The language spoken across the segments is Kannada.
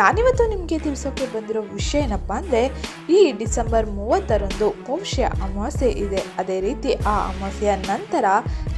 ನಾನಿವತ್ತು ನಿಮಗೆ ತಿಳಿಸೋಕ್ಕೆ ಬಂದಿರೋ ವಿಷಯ ಏನಪ್ಪ ಅಂದರೆ, ಈ ಡಿಸೆಂಬರ್ ಮೂವತ್ತರಂದು ಪೌಷ್ಯ ಅಮಾವಾಸ್ಯೆ ಇದೆ. ಅದೇ ರೀತಿ ಆ ಅಮಾವಾಸ್ಯೆಯ ನಂತರ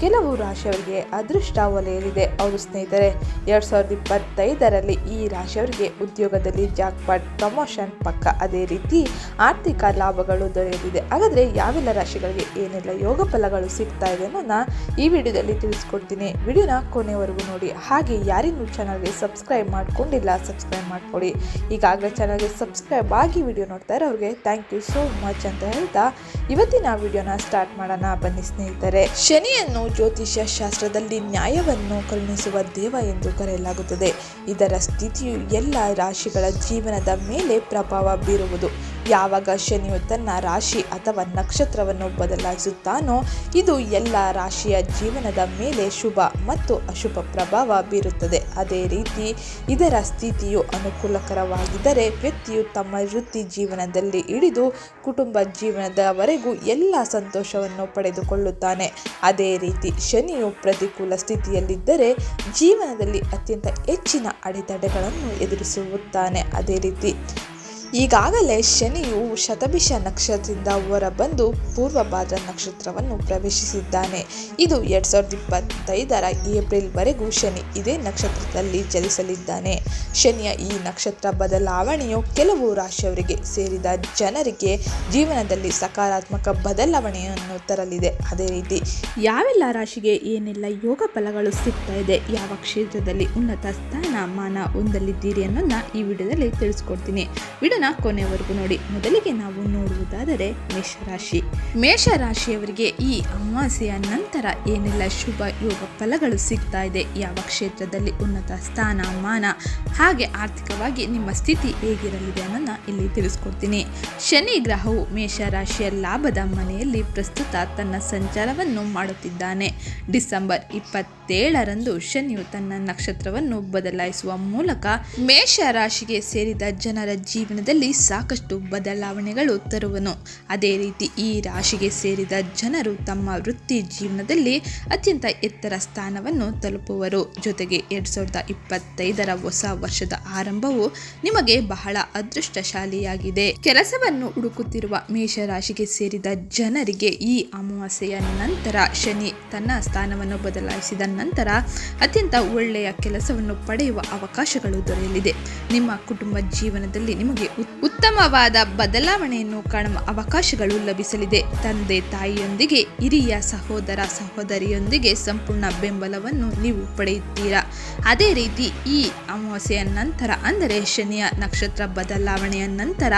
ಕೆಲವು ರಾಶಿಯವರಿಗೆ ಅದೃಷ್ಟ ಒಲೆಯಲಿದೆ. ಅವರು ಸ್ನೇಹಿತರೆ, ಎರಡು ಸಾವಿರದ ಇಪ್ಪತ್ತೈದರಲ್ಲಿ ಈ ರಾಶಿಯವರಿಗೆ ಉದ್ಯೋಗದಲ್ಲಿ ಜಾಕ್ಪಾಟ್ ಪ್ರಮೋಷನ್ ಪಕ್ಕ ಅದೇ ರೀತಿ ಆರ್ಥಿಕ ಲಾಭಗಳು ದೊರೆಯಲಿದೆ. ಹಾಗಾದರೆ ಯಾವೆಲ್ಲ ರಾಶಿಗಳಿಗೆ ಏನೆಲ್ಲ ಯೋಗ ಫಲಗಳು ಸಿಗ್ತಾ ಇದೆ ಅನ್ನೋದನ್ನ ಈ ವಿಡಿಯೋದಲ್ಲಿ ತಿಳಿಸ್ಕೊಡ್ತೀನಿ. ವಿಡಿಯೋನ ಕೊನೆವರೆಗೂ ನೋಡಿ. ಹಾಗೆ ಯಾರಿನ್ನೂ ಚಾನಲ್ಗೆ ಸಬ್ಸ್ಕ್ರೈಬ್ ಮಾಡ್ಕೊಂಡಿಲ್ಲ ಸಬ್ಸ್ಕ್ರೈಬ್ ಮಾಡ್ಕೊಳ್ಳಿ. ಈಗಾಗಲೇ ಚಾನಲ್ಗೆ ಸಬ್ಸ್ಕ್ರೈಬ್ ಆಗಿ ವಿಡಿಯೋ ನೋಡ್ತಾ ಇರೋರಿಗೆ ಥ್ಯಾಂಕ್ ಯು ಸೋ ಮಚ್ ಅಂತ ಹೇಳ್ತಾ ಇವತ್ತಿನ ವಿಡಿಯೋನ ಸ್ಟಾರ್ಟ್ ಮಾಡೋಣ. ಬನ್ನಿ ಸ್ನೇಹಿತರೆ, ಶನಿಯನ್ನು ಜ್ಯೋತಿಷ್ಯ ಶಾಸ್ತ್ರದಲ್ಲಿ ನ್ಯಾಯವನ್ನು ಕರುಣಿಸುವ ದೇವ ಎಂದು ಕರೆಯಲಾಗುತ್ತದೆ. ಇದರ ಸ್ಥಿತಿಯು ಎಲ್ಲ ರಾಶಿಗಳ ಜೀವನದ ಮೇಲೆ ಪ್ರಭಾವ ಬೀರುವುದು. ಯಾವಾಗ ಶನಿಯು ತನ್ನ ರಾಶಿ ಅಥವಾ ನಕ್ಷತ್ರವನ್ನು ಬದಲಾಯಿಸುತ್ತಾನೋ, ಇದು ಎಲ್ಲ ರಾಶಿಯ ಜೀವನದ ಮೇಲೆ ಶುಭ ಮತ್ತು ಅಶುಭ ಪ್ರಭಾವ ಬೀರುತ್ತದೆ. ಅದೇ ರೀತಿ ಇದರ ಸ್ಥಿತಿಯು ಅನುಕೂಲಕರವಾಗಿದ್ದರೆ ವ್ಯಕ್ತಿಯು ತಮ್ಮ ವೃತ್ತಿ ಜೀವನದಲ್ಲಿ ಹಿಡಿದು ಕುಟುಂಬ ಜೀವನದವರೆಗೂ ಎಲ್ಲ ಸಂತೋಷವನ್ನು ಪಡೆದುಕೊಳ್ಳುತ್ತಾನೆ. ಅದೇ ರೀತಿ ಶನಿಯು ಪ್ರತಿಕೂಲ ಸ್ಥಿತಿಯಲ್ಲಿದ್ದರೆ ಜೀವನದಲ್ಲಿ ಅತ್ಯಂತ ಹೆಚ್ಚಿನ ಅಡೆತಡೆಗಳನ್ನು ಎದುರಿಸುತ್ತಾನೆ. ಅದೇ ರೀತಿ ಈಗಾಗಲೇ ಶನಿಯು ಶತಭಿಷ ನಕ್ಷತ್ರದಿಂದ ಹೊರಬಂದು ಪೂರ್ವಭಾದ್ರ ನಕ್ಷತ್ರವನ್ನು ಪ್ರವೇಶಿಸಿದ್ದಾನೆ. ಇದು ಎರಡು ಸಾವಿರದ ಇಪ್ಪತ್ತೈದರ ಏಪ್ರಿಲ್ವರೆಗೂ ಶನಿ ಇದೇ ನಕ್ಷತ್ರದಲ್ಲಿ ಚಲಿಸಲಿದ್ದಾನೆ ಶನಿಯ ಈ ನಕ್ಷತ್ರ ಬದಲಾವಣೆಯು ಕೆಲವು ರಾಶಿಯವರಿಗೆ ಸೇರಿದ ಜನರಿಗೆ ಜೀವನದಲ್ಲಿ ಸಕಾರಾತ್ಮಕ ಬದಲಾವಣೆಯನ್ನು ತರಲಿದೆ. ಅದೇ ರೀತಿ ಯಾವೆಲ್ಲ ರಾಶಿಗೆ ಏನೆಲ್ಲ ಯೋಗ ಫಲಗಳು ಸಿಗ್ತಾ ಇದೆ, ಯಾವ ಕ್ಷೇತ್ರದಲ್ಲಿ ಉನ್ನತ ಸ್ಥಾನ ಮಾನ ಹೊಂದಲಿದ್ದೀರಿ ಅನ್ನೋದನ್ನ ಈ ವಿಡಿಯೋದಲ್ಲಿ ತಿಳಿಸ್ಕೊಡ್ತೀನಿ. ವಿಡಿಯೋನ ಕೊನೆಯವರೆಗೂ ನೋಡಿ. ಮೊದಲಿಗೆ ನಾವು ನೋಡುವುದಾದರೆ ಮೇಷರಾಶಿ. ಮೇಷರಾಶಿಯವರಿಗೆ ಈ ಅಮಾವಾಸ್ಯೆಯ ನಂತರ ಏನೆಲ್ಲ ಶುಭ ಯೋಗ ಫಲಗಳು ಸಿಗ್ತಾ ಇದೆ? ಯಾವ ಕ್ಷೇತ್ರದಲ್ಲಿ ಉನ್ನತ ಸ್ಥಾನ ಮಾನ ಹಾಗೆ ಆರ್ಥಿಕವಾಗಿ ನಿಮ್ಮ ಸ್ಥಿತಿ ಹೇಗಿರಲಿದೆ ಅನ್ನೋದನ್ನ ಇಲ್ಲಿ ತಿಳಿಸ್ಕೊಡ್ತೀನಿ. ಶನಿ ಗ್ರಹವು ಮೇಷರಾಶಿಯ ಲಾಭದ ಮನೆಯಲ್ಲಿ ಪ್ರಸ್ತುತ ತನ್ನ ಸಂಚಾರವನ್ನು ಮಾಡುತ್ತಿದ್ದಾನೆ. ಡಿಸೆಂಬರ್ ಇಪ್ಪತ್ತೇಳರಂದು ಶನಿಯು ತನ್ನ ನಕ್ಷತ್ರವನ್ನು ಬದಲಾಯಿಸುವ ಮೂಲಕ ಮೇಷ ರಾಶಿಗೆ ಸೇರಿದ ಜನರ ಜೀವನದಲ್ಲಿ ಸಾಕಷ್ಟು ಬದಲಾವಣೆಗಳು ತರುವನು. ಅದೇ ರೀತಿ ಈ ರಾಶಿಗೆ ಸೇರಿದ ಜನರು ತಮ್ಮ ವೃತ್ತಿ ಜೀವನದಲ್ಲಿ ಅತ್ಯಂತ ಎತ್ತರ ಸ್ಥಾನವನ್ನು ತಲುಪುವರು. ಜೊತೆಗೆ ಎರಡು ಸಾವಿರದ ಇಪ್ಪತ್ತೈದರ ಹೊಸ ವರ್ಷದ ಆರಂಭವು ನಿಮಗೆ ಬಹಳ ಅದೃಷ್ಟಶಾಲಿಯಾಗಿದೆ. ಕೆಲಸವನ್ನು ಹುಡುಕುತ್ತಿರುವ ಮೇಷರಾಶಿಗೆ ಸೇರಿದ ಜನರಿಗೆ ಈ ಅಮಾವಾಸ್ಯೆಯ ನಂತರ ಶನಿ ತನ್ನ ಸ್ಥಾನವನ್ನು ಬದಲಾಯಿಸಿದ ನಂತರ ಅತ್ಯಂತ ಒಳ್ಳೆಯ ಕೆಲಸವನ್ನು ಪಡೆಯುವ ಅವಕಾಶಗಳು ದೊರೆಯಲಿದೆ. ನಿಮ್ಮ ಕುಟುಂಬ ಜೀವನದಲ್ಲಿ ನಿಮಗೆ ಉತ್ತಮವಾದ ಉತ್ತಮವಾದ ಬದಲಾವಣೆಯನ್ನು ಕಾಣುವ ಅವಕಾಶಗಳು ಲಭಿಸಲಿದೆ. ತಂದೆ, ತಾಯಿಯೊಂದಿಗೆ, ಹಿರಿಯ ಸಹೋದರ, ಸಹೋದರಿಯೊಂದಿಗೆ ಸಂಪೂರ್ಣ ಬೆಂಬಲವನ್ನು ನೀವು ಪಡೆಯುತ್ತೀರಾ? ಅದೇ ರೀತಿ ಈ ಅಮಾವಾಸ್ಯೆಯ ನಂತರ, ಅಂದರೆ ಶನಿಯ ನಕ್ಷತ್ರ ಬದಲಾವಣೆಯ ನಂತರ,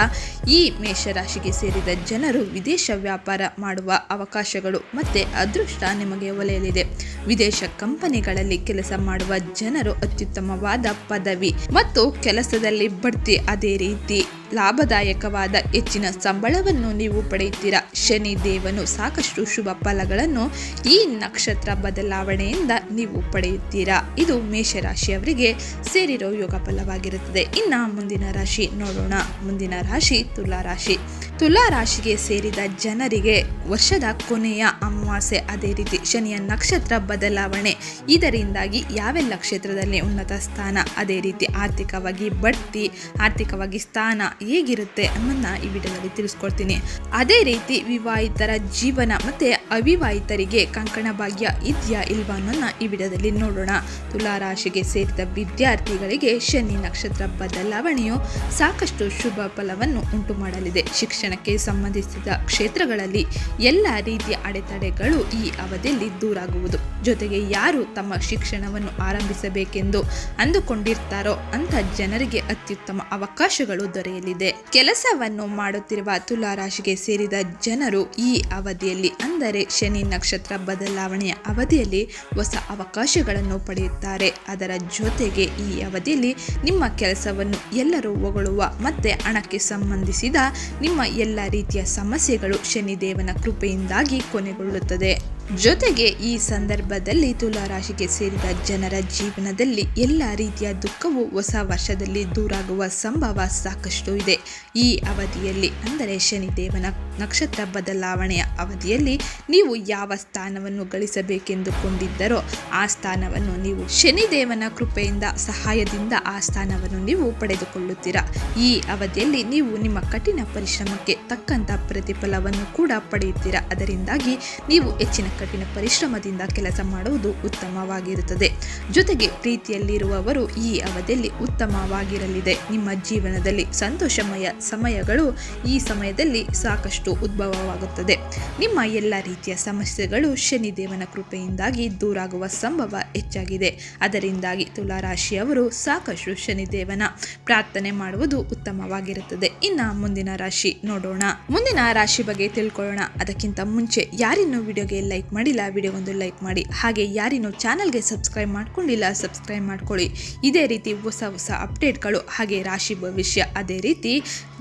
ಈ ಮೇಷರಾಶಿಗೆ ಸೇರಿದ ಜನರು ವಿದೇಶ ವ್ಯಾಪಾರ ಮಾಡುವ ಅವಕಾಶಗಳು ಮತ್ತೆ ಅದೃಷ್ಟ ನಿಮಗೆ ಒಲೆಯಲಿದೆ. ವಿದೇಶ ಕಂಪನಿಗಳಲ್ಲಿ ಕೆಲಸ ಮಾಡುವ ಜನರು ಅತ್ಯುತ್ತಮವಾದ ಪದವಿ ಮತ್ತು ಕೆಲಸದಲ್ಲಿ ಬಡ್ತಿ ಅದೇ ರೀತಿ. ಲಾಭದಾಯಕವಾದ ಹೆಚ್ಚಿನ ಸಂಬಳವನ್ನು ನೀವು ಪಡೆಯುತ್ತೀರಾ? ಶನಿ ದೇವನು ಸಾಕಷ್ಟು ಶುಭ ಫಲಗಳನ್ನು ಈ ನಕ್ಷತ್ರ ಬದಲಾವಣೆಯಿಂದ ನೀವು ಪಡೆಯುತ್ತೀರಾ? ಇದು ಮೇಷರಾಶಿಯವರಿಗೆ ಸೇರಿರೋ ಯೋಗ ಫಲವಾಗಿರುತ್ತದೆ. ಇನ್ನು ಮುಂದಿನ ರಾಶಿ ನೋಡೋಣ. ಮುಂದಿನ ರಾಶಿ ತುಲಾ ರಾಶಿ. ತುಲಾ ರಾಶಿಗೆ ಸೇರಿದ ಜನರಿಗೆ ವರ್ಷದ ಕೊನೆಯ ಅಮಾವಾಸ್ಯೆ ಅದೇ ರೀತಿ ಶನಿಯ ನಕ್ಷತ್ರ ಬದಲಾವಣೆ. ಇದರಿಂದಾಗಿ ಯಾವೆಲ್ಲ ಕ್ಷೇತ್ರದಲ್ಲಿ ಉನ್ನತ ಸ್ಥಾನ, ಅದೇ ರೀತಿ ಆರ್ಥಿಕವಾಗಿ ಬಡ್ತಿ, ಆರ್ಥಿಕವಾಗಿ ಸ್ಥಾನ ಹೇಗಿರುತ್ತೆ ಅನ್ನೋದನ್ನ ಈ ವಿಡಿಯೋದಲ್ಲಿ ತಿಳಿಸ್ಕೊಡ್ತೀನಿ. ಅದೇ ರೀತಿ ವಿವಾಹಿತರ ಜೀವನ ಮತ್ತೆ ಅವಿವಾಹಿತರಿಗೆ ಕಂಕಣ ಭಾಗ್ಯ ಇದೆಯಾ ಇಲ್ವಾ ಅನ್ನೋದನ್ನ ಈ ವಿಡಿಯೋದಲ್ಲಿ ನೋಡೋಣ. ತುಲಾ ರಾಶಿಗೆ ಸೇರಿದ ವಿದ್ಯಾರ್ಥಿಗಳಿಗೆ ಶನಿ ನಕ್ಷತ್ರ ಬದಲಾವಣೆಯು ಸಾಕಷ್ಟು ಶುಭ ಫಲವನ್ನು ಉಂಟು ಮಾಡಲಿದೆ ಶಿಕ್ಷಣಕ್ಕೆ ಸಂಬಂಧಿಸಿದ ಕ್ಷೇತ್ರಗಳಲ್ಲಿ ಎಲ್ಲ ರೀತಿಯ ಅಡೆತಡೆಗಳು ಈ ಅವಧಿಯಲ್ಲಿ ದೂರಾಗುವುದು. ಜೊತೆಗೆ ಯಾರು ತಮ್ಮ ಶಿಕ್ಷಣವನ್ನು ಆರಂಭಿಸಬೇಕೆಂದು ಅಂದುಕೊಂಡಿರ್ತಾರೋ ಅಂತ ಜನರಿಗೆ ಅತ್ಯುತ್ತಮ ಅವಕಾಶಗಳು ದೊರೆಯಲಿದೆ. ಕೆಲಸವನ್ನು ಮಾಡುತ್ತಿರುವ ತುಲಾರಾಶಿಗೆ ಸೇರಿದ ಜನರು ಈ ಅವಧಿಯಲ್ಲಿ ಅಂದರೆ ಶನಿ ನಕ್ಷತ್ರ ಬದಲಾವಣೆಯ ಅವಧಿಯಲ್ಲಿ ಹೊಸ ಅವಕಾಶಗಳನ್ನು ಪಡೆಯುತ್ತಾರೆ. ಅದರ ಜೊತೆಗೆ ಈ ಅವಧಿಯಲ್ಲಿ ನಿಮ್ಮ ಕೆಲಸವನ್ನು ಎಲ್ಲರೂ ಹೊಗಳುವ ಮತ್ತೆ ಹಣಕ್ಕೆ ಸಂಬಂಧಿಸಿದ ನಿಮ್ಮ ಎಲ್ಲ ರೀತಿಯ ಸಮಸ್ಯೆಗಳು ಶನಿದೇವನ ಕೃಪೆಯಿಂದಾಗಿ ಕೊನೆಗೊಳ್ಳುತ್ತದೆ. ಜೊತೆಗೆ ಈ ಸಂದರ್ಭದಲ್ಲಿ ತುಲಾ ರಾಶಿಗೆ ಸೇರಿದ ಜನರ ಜೀವನದಲ್ಲಿ ಎಲ್ಲ ರೀತಿಯ ದುಃಖವು ಹೊಸ ವರ್ಷದಲ್ಲಿ ದೂರಾಗುವ ಸಂಭವ ಸಾಕಷ್ಟು ಇದೆ. ಈ ಅವಧಿಯಲ್ಲಿ, ಅಂದರೆ ಶನಿದೇವನ ನಕ್ಷತ್ರ ಬದಲಾವಣೆಯ ಅವಧಿಯಲ್ಲಿ ನೀವು ಯಾವ ಸ್ಥಾನವನ್ನು ಗಳಿಸಬೇಕೆಂದುಕೊಂಡಿದ್ದರೋ ಆ ಸ್ಥಾನವನ್ನು ನೀವು ಶನಿದೇವನ ಕೃಪೆಯಿಂದ, ಸಹಾಯದಿಂದ ಆ ಸ್ಥಾನವನ್ನು ನೀವು ಪಡೆದುಕೊಳ್ಳುತ್ತೀರಾ? ಈ ಅವಧಿಯಲ್ಲಿ ನೀವು ನಿಮ್ಮ ಕಠಿಣ ಪರಿಶ್ರಮಕ್ಕೆ ತಕ್ಕಂಥ ಪ್ರತಿಫಲವನ್ನು ಕೂಡ ಪಡೆಯುತ್ತೀರಾ? ಅದರಿಂದಾಗಿ ನೀವು ಹೆಚ್ಚಿನ ಕಠಿಣ ಪರಿಶ್ರಮದಿಂದ ಕೆಲಸ ಮಾಡುವುದು ಉತ್ತಮವಾಗಿರುತ್ತದೆ. ಜೊತೆಗೆ ಪ್ರೀತಿಯಲ್ಲಿರುವವರು ಈ ಅವಧಿಯಲ್ಲಿ ಉತ್ತಮವಾಗಿರಲಿದೆ. ನಿಮ್ಮ ಜೀವನದಲ್ಲಿ ಸಂತೋಷಮಯ ಸಮಯಗಳು ಈ ಸಮಯದಲ್ಲಿ ಸಾಕಷ್ಟು ಉದ್ಭವವಾಗುತ್ತದೆ. ನಿಮ್ಮ ಎಲ್ಲ ರೀತಿಯ ಸಮಸ್ಯೆಗಳು ಶನಿದೇವನ ಕೃಪೆಯಿಂದಾಗಿ ದೂರಾಗುವ ಸಂಭವ ಹೆಚ್ಚಾಗಿದೆ. ಅದರಿಂದಾಗಿ ತುಲಾರಾಶಿಯವರು ಸಾಕಷ್ಟು ಶನಿದೇವನ ಪ್ರಾರ್ಥನೆ ಮಾಡುವುದು ಉತ್ತಮವಾಗಿರುತ್ತದೆ. ಇನ್ನು ಮುಂದಿನ ರಾಶಿ ನೋಡೋಣ. ಮುಂದಿನ ರಾಶಿ ಬಗ್ಗೆ ತಿಳ್ಕೊಳ್ಳೋಣ. ಅದಕ್ಕಿಂತ ಮುಂಚೆ ಯಾರಿನ್ನೂ ವಿಡಿಯೋಗೆ ಲೈಕ್ ಮಾಡಿಲ್ಲ ವಿಡಿಯೋಗೊಂದು ಲೈಕ್ ಮಾಡಿ. ಹಾಗೆ ಯಾರಿನ್ನೂ ಚಾನಲ್ಗೆ ಸಬ್ಸ್ಕ್ರೈಬ್ ಮಾಡ್ಕೊಂಡಿಲ್ಲ ಸಬ್ಸ್ಕ್ರೈಬ್ ಮಾಡ್ಕೊಳ್ಳಿ. ಇದೇ ರೀತಿ ಹೊಸ ಹೊಸ ಅಪ್ಡೇಟ್ಗಳು ಹಾಗೆ ರಾಶಿ ಭವಿಷ್ಯ ಅದೇ ರೀತಿ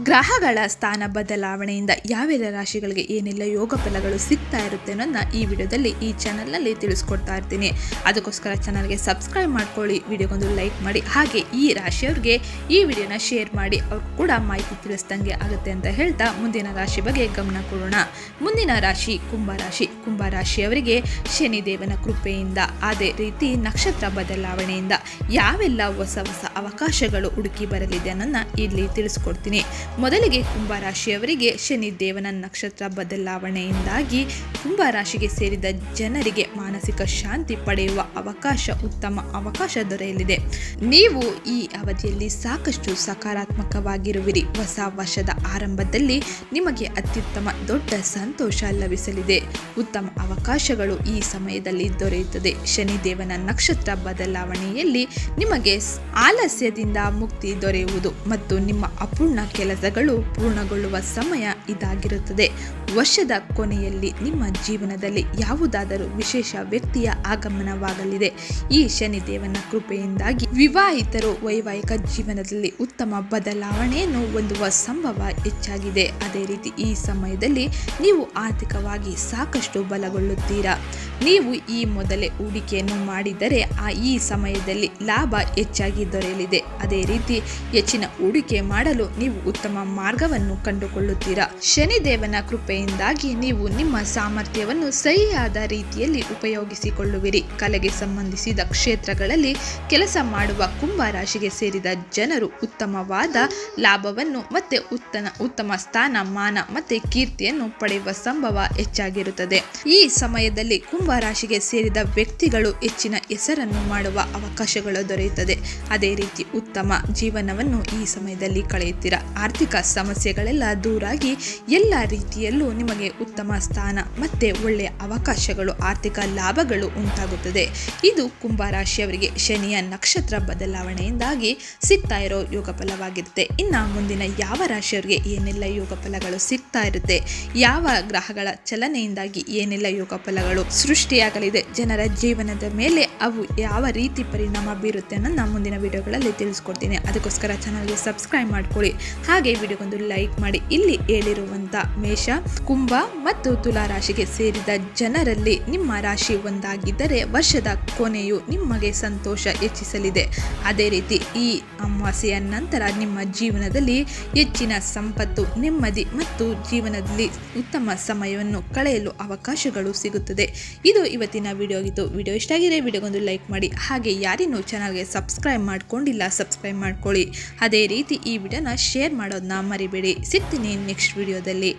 ಗ್ರಹಗಳ ಸ್ಥಾನ ಬದಲಾವಣೆಯಿಂದ ಯಾವೆಲ್ಲ ರಾಶಿಗಳಿಗೆ ಏನೆಲ್ಲ ಯೋಗ ಫಲಗಳು ಸಿಗ್ತಾ ಇರುತ್ತೆ ಅನ್ನೋದನ್ನ ಈ ವಿಡಿಯೋದಲ್ಲಿ ಈ ಚಾನಲ್ನಲ್ಲಿ ತಿಳಿಸ್ಕೊಡ್ತಾ ಇರ್ತೀನಿ. ಅದಕ್ಕೋಸ್ಕರ ಚಾನಲ್ಗೆ ಸಬ್ಸ್ಕ್ರೈಬ್ ಮಾಡ್ಕೊಳ್ಳಿ ವಿಡಿಯೋಗೊಂದು ಲೈಕ್ ಮಾಡಿ. ಹಾಗೆ ಈ ರಾಶಿಯವ್ರಿಗೆ ಈ ವಿಡಿಯೋನ ಶೇರ್ ಮಾಡಿ. ಅವ್ರು ಕೂಡ ಮಾಹಿತಿ ತಿಳಿಸ್ದಂಗೆ ಆಗುತ್ತೆ ಅಂತ ಹೇಳ್ತಾ ಮುಂದಿನ ರಾಶಿ ಬಗ್ಗೆ ಗಮನ ಕೊಡೋಣ. ಮುಂದಿನ ರಾಶಿ ಕುಂಭರಾಶಿ ಕುಂಭರಾಶಿಯವರಿಗೆ ಶನಿದೇವನ ಕೃಪೆಯಿಂದ, ಅದೇ ರೀತಿ ನಕ್ಷತ್ರ ಬದಲಾವಣೆಯಿಂದ ಯಾವೆಲ್ಲ ಹೊಸ ಹೊಸ ಅವಕಾಶಗಳು ಹುಡುಕಿ ಬರಲಿದೆ ಅನ್ನೋ ಇಲ್ಲಿ ತಿಳಿಸ್ಕೊಡ್ತೀನಿ. ಮೊದಲಿಗೆ ಕುಂಭರಾಶಿಯವರಿಗೆ ಶನಿದೇವನ ನಕ್ಷತ್ರ ಬದಲಾವಣೆಯಿಂದಾಗಿ ಕುಂಭರಾಶಿಗೆ ಸೇರಿದ ಜನರಿಗೆ ಮಾನಸಿಕ ಶಾಂತಿ ಪಡೆಯುವ ಅವಕಾಶ, ಉತ್ತಮ ಅವಕಾಶ ದೊರೆಯಲಿದೆ. ನೀವು ಈ ಅವಧಿಯಲ್ಲಿ ಸಾಕಷ್ಟು ಸಕಾರಾತ್ಮಕವಾಗಿರುವಿರಿ. ಹೊಸ ವರ್ಷದ ಆರಂಭದಲ್ಲಿ ನಿಮಗೆ ಅತ್ಯುತ್ತಮ ದೊಡ್ಡ ಸಂತೋಷ ಲಭಿಸಲಿದೆ. ಉತ್ತಮ ಅವಕಾಶಗಳು ಈ ಸಮಯದಲ್ಲಿ ದೊರೆಯುತ್ತದೆ. ಶನಿದೇವನ ನಕ್ಷತ್ರ ಬದಲಾವಣೆಯಲ್ಲಿ ನಿಮಗೆ ಆಲಸ್ಯದಿಂದ ಮುಕ್ತಿ ದೊರೆಯುವುದು ಮತ್ತು ನಿಮ್ಮ ಅಪೂರ್ಣ ಕೆಲಸಗಳು ಪೂರ್ಣಗೊಳ್ಳುವ ಸಮಯ ಇದಾಗಿರುತ್ತದೆ. ವರ್ಷದ ಕೊನೆಯಲ್ಲಿ ನಿಮ್ಮ ಜೀವನದಲ್ಲಿ ಯಾವುದಾದರೂ ವಿಶೇಷ ವ್ಯಕ್ತಿಯ ಆಗಮನವಾಗಲಿದೆ, ಈ ಶನಿದೇವನ ಕೃಪೆಯಿಂದಾಗಿ ವಿವಾಹಿತರು ವೈವಾಹಿಕ ಜೀವನದಲ್ಲಿ ಉತ್ತಮ ಬದಲಾವಣೆಯನ್ನು ಹೊಂದುವ ಸಂಭವ ಹೆಚ್ಚಾಗಿದೆ. ಅದೇ ರೀತಿ ಈ ಸಮಯದಲ್ಲಿ ನೀವು ಆರ್ಥಿಕವಾಗಿ ಸಾಕಷ್ಟು ಬಲಗೊಳ್ಳುತ್ತೀರಾ? ನೀವು ಈ ಮೊದಲೇ ಹೂಡಿಕೆಯನ್ನು ಮಾಡಿದರೆ ಆ ಈ ಸಮಯದಲ್ಲಿ ಲಾಭ ಹೆಚ್ಚಾಗಿ ದೊರೆಯಲಿದೆ. ಅದೇ ರೀತಿ ಹೆಚ್ಚಿನ ಹೂಡಿಕೆ ಮಾಡಲು ನೀವು ಉತ್ತಮ ಮಾರ್ಗವನ್ನು ಕಂಡುಕೊಳ್ಳುತ್ತೀರಾ. ಶನಿದೇವನ ಕೃಪೆಯಿಂದಾಗಿ ನೀವು ನಿಮ್ಮ ಸಾಮರ್ಥ್ಯವನ್ನು ಸರಿಯಾದ ರೀತಿಯಲ್ಲಿ ಉಪಯೋಗಿಸಿಕೊಳ್ಳುವಿರಿ. ಕಲೆಗೆ ಸಂಬಂಧಿಸಿದ ಕ್ಷೇತ್ರಗಳಲ್ಲಿ ಕೆಲಸ ಮಾಡುವ ಕುಂಭ ರಾಶಿಗೆ ಸೇರಿದ ಜನರು ಉತ್ತಮವಾದ ಲಾಭವನ್ನು ಮತ್ತೆ ಉತ್ತಮ ಉತ್ತಮ ಸ್ಥಾನ ಮಾನ ಮತ್ತೆ ಕೀರ್ತಿಯನ್ನು ಪಡೆಯುವ ಸಂಭವ ಹೆಚ್ಚಾಗಿರುತ್ತದೆ. ಈ ಸಮಯದಲ್ಲಿ ಕುಂಭ ರಾಶಿಗೆ ಸೇರಿದ ವ್ಯಕ್ತಿಗಳು ಹೆಚ್ಚಿನ ಹೆಸರನ್ನು ಮಾಡುವ ಅವಕಾಶಗಳು ದೊರೆಯುತ್ತದೆ. ಅದೇ ರೀತಿ ಉತ್ತಮ ಜೀವನವನ್ನು ಈ ಸಮಯದಲ್ಲಿ ಕಳೆಯುತ್ತೀರ? ಆರ್ಥಿಕ ಸಮಸ್ಯೆಗಳೆಲ್ಲ ದೂರಾಗಿ ಎಲ್ಲ ರೀತಿಯಲ್ಲೂ ನಿಮಗೆ ಉತ್ತಮ ಸ್ಥಾನ ಮತ್ತೆ ಒಳ್ಳೆಯ ಅವಕಾಶಗಳು, ಆರ್ಥಿಕ ಲಾಭಗಳು ಉಂಟಾಗುತ್ತದೆ. ಇದು ಕುಂಭ ರಾಶಿಯವರಿಗೆ ಶನಿಯ ನಕ್ಷತ್ರ ಬದಲಾವಣೆಯಿಂದಾಗಿ ಸಿಗ್ತಾ ಇರೋ ಯೋಗ ಫಲವಾಗಿರುತ್ತೆ ಇನ್ನು ಮುಂದಿನ ಯಾವ ರಾಶಿಯವರಿಗೆ ಏನೆಲ್ಲ ಯೋಗ ಫಲಗಳು ಸಿಗ್ತಾ ಇರುತ್ತೆ, ಯಾವ ಗ್ರಹಗಳ ಚಲನೆಯಿಂದಾಗಿ ಏನೆಲ್ಲ ಯೋಗ ಫಲಗಳು ಸೃಷ್ಟಿಯಾಗಲಿದೆ. ಜನರ ಜೀವನದ ಮೇಲೆ ಅವು ಯಾವ ರೀತಿ ಪರಿಣಾಮ ಬೀರುತ್ತೆ ಅನ್ನೋ ನಾನು ಮುಂದಿನ ವಿಡಿಯೋಗಳಲ್ಲಿ ತಿಳಿಸ್ಕೊಡ್ತೀನಿ. ಅದಕ್ಕೋಸ್ಕರ ಚಾನಲ್ಗೆ ಸಬ್ಸ್ಕ್ರೈಬ್ ಮಾಡ್ಕೊಳ್ಳಿ. ಹಾಗೆ ವಿಡಿಯೋಗೊಂದು ಲೈಕ್ ಮಾಡಿ. ಇಲ್ಲಿ ಹೇಳಿರುವಂಥ ಮೇಷ, ಕುಂಭ ಮತ್ತು ತುಲಾ ರಾಶಿಗೆ ಸೇರಿದ ಜನರಲ್ಲಿ ನಿಮ್ಮ ರಾಶಿ ಒಂದಾಗಿದ್ದರೆ ವರ್ಷದ ಕೊನೆಯು ನಿಮಗೆ ಸಂತೋಷ ಹೆಚ್ಚಿಸಲಿದೆ. ಅದೇ ರೀತಿ ಈ ಅಮಾವಾಸ್ಯೆಯ ನಂತರ ನಿಮ್ಮ ಜೀವನದಲ್ಲಿ ಹೆಚ್ಚಿನ ಸಂಪತ್ತು, ನೆಮ್ಮದಿ ಮತ್ತು ಜೀವನದಲ್ಲಿ ಉತ್ತಮ ಸಮಯವನ್ನು ಕಳೆಯಲು ಅವಕಾಶಗಳು ಸಿಗುತ್ತದೆ. ಇದು ಇವತ್ತಿನ ವಿಡಿಯೋ ಆಗಿತ್ತು. ವಿಡಿಯೋ ಇಷ್ಟ ಆಗಿದೆ ವಿಡಿಯೋಗೊಂದು ಲೈಕ್ ಮಾಡಿ. ಹಾಗೆ ಯಾರಿನ್ನೂ ಚಾನಲ್ಗೆ ಸಬ್ಸ್ಕ್ರೈಬ್ ಮಾಡ್ಕೊಂಡಿಲ್ಲ ಸಬ್ಸ್ಕ್ರೈಬ್ ಮಾಡ್ಕೊಳ್ಳಿ. ಅದೇ ರೀತಿ ಈ ವಿಡಿಯೋನ ಶೇರ್ ಮಾಡೋದನ್ನ ಮರಿಬೇಡಿ. ಸಿಗ್ತೀನಿ ನೆಕ್ಸ್ಟ್ ವಿಡಿಯೋದಲ್ಲಿ